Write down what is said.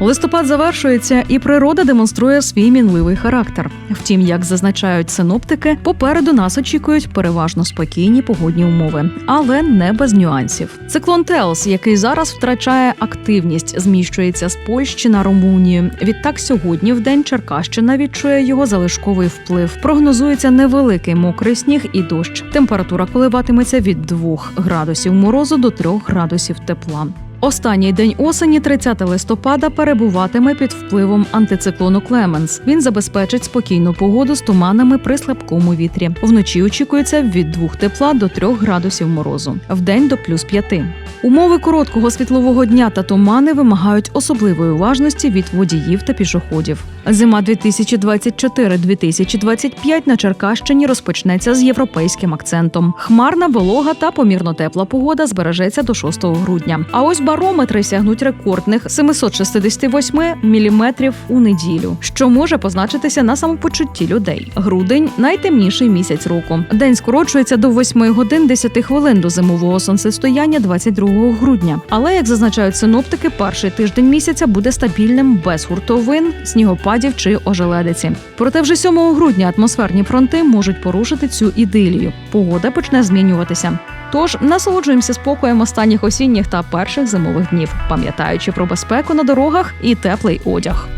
Листопад завершується, і природа демонструє свій мінливий характер. Втім, як зазначають синоптики, попереду нас очікують переважно спокійні погодні умови, але не без нюансів. Циклон Теос, який зараз втрачає активність, зміщується з Польщі на Румунію. Відтак, сьогодні в день Черкащина відчує його залишковий вплив. Прогнозується невеликий мокрий сніг і дощ. Температура коливатиметься від 2 градусів морозу до 3 градусів тепла. Останній день осені, 30 листопада, перебуватиме під впливом антициклону Клеменс. Він забезпечить спокійну погоду з туманами при слабкому вітрі. Вночі очікується від 2 тепла до 3 градусів морозу, вдень до плюс 5. Умови короткого світлового дня та тумани вимагають особливої уважності від водіїв та пішоходів. Зима 2024-2025 на Черкащині розпочнеться з європейським акцентом. Хмарна, волога та помірно тепла погода збережеться до 6 грудня. А ось барометри сягнуть рекордних 768 міліметрів у неділю, що може позначитися на самопочутті людей. Грудень найтемніший місяць року. День скорочується до 8 годин 10 хвилин до зимового сонцестояння 22 грудня. Але як зазначають синоптики, перший тиждень місяця буде стабільним без гуртовин, снігопадів чи ожеледиці. Проте вже 7 грудня атмосферні фронти можуть порушити цю ідилію. Погода почне змінюватися. Тож насолоджуємося спокоєм останніх осінніх та перших зимових днів, пам'ятаючи про безпеку на дорогах і теплий одяг.